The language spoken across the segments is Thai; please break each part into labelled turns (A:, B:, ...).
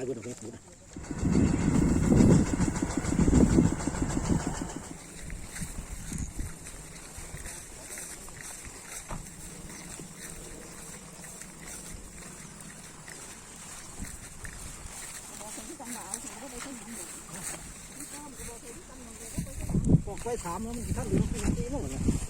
A: ว้ตรงนี้ถูก บอกไปถามแล้วมันท่านเหลือกี่ปีแล้วเนี่ยเส้นนี้ถูกเดีย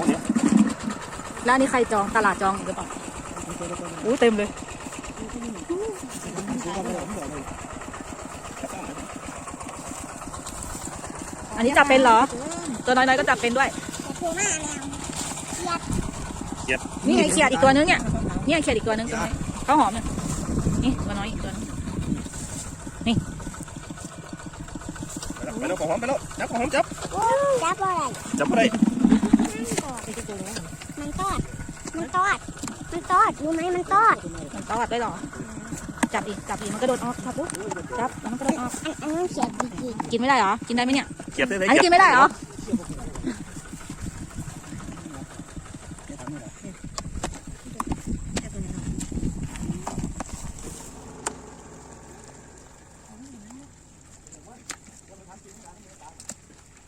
A: วเนี่ย
B: แล้วอันนี้ใครจองตลาดจองอีกหรือเปล่าอู้เต็มเลย อันนี้จับเป็นเหรอ ตัวน้อยๆก็จับเป็นด้วยนี่ไงเขียดอีกตัวนึงเนี่ยเนี่ยเขียดอีกตัวนึงตรงนี้ข้าวหอมเนี่ยนี่ตัวน้อยอีกตัวนึง
A: ไปแล้วของหอมไปแล้วจับของหอมจับ
C: จับอะไร
A: จับอะไร
C: มันตอดมันตอดมันตอดรู้ไหมมันตอด
B: มันตอดได้เหรอ จับอีกจับอีกมันกระโดดออกจับปุ๊บจับแล้วมันกระโดดออก
C: อันอันนั้นเขียดจริง
B: กินไม่ได้เหรอกินได้ไหมเนี่ย
A: เกียบได้เลย
B: อันนี้กินไม่ได้เหรอ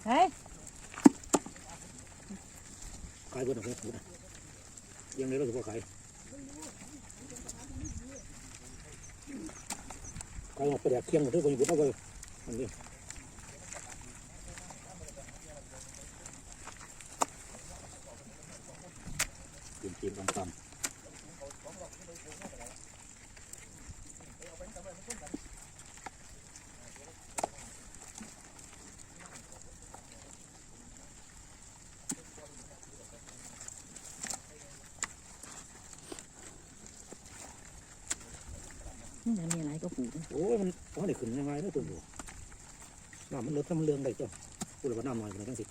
B: เฮ้ย
A: ขายบนตรงนี้ถูกยังเลยเราถือว่าขา ยขายออกไปแดกเคียงหมดทุกคนอยู่นเอาไปอันนี้เตรียมเตามๆามนี่มันมีอะไรก็ปลูกโอ้ยมันว่าได้ขึ้นยังไงไม่ตัวอยู่น้ำมันเลือดถ้ามันเลืองได้จ้ะพูเลยว่าน้ำหน่อยกว่านี้ตั้งสิ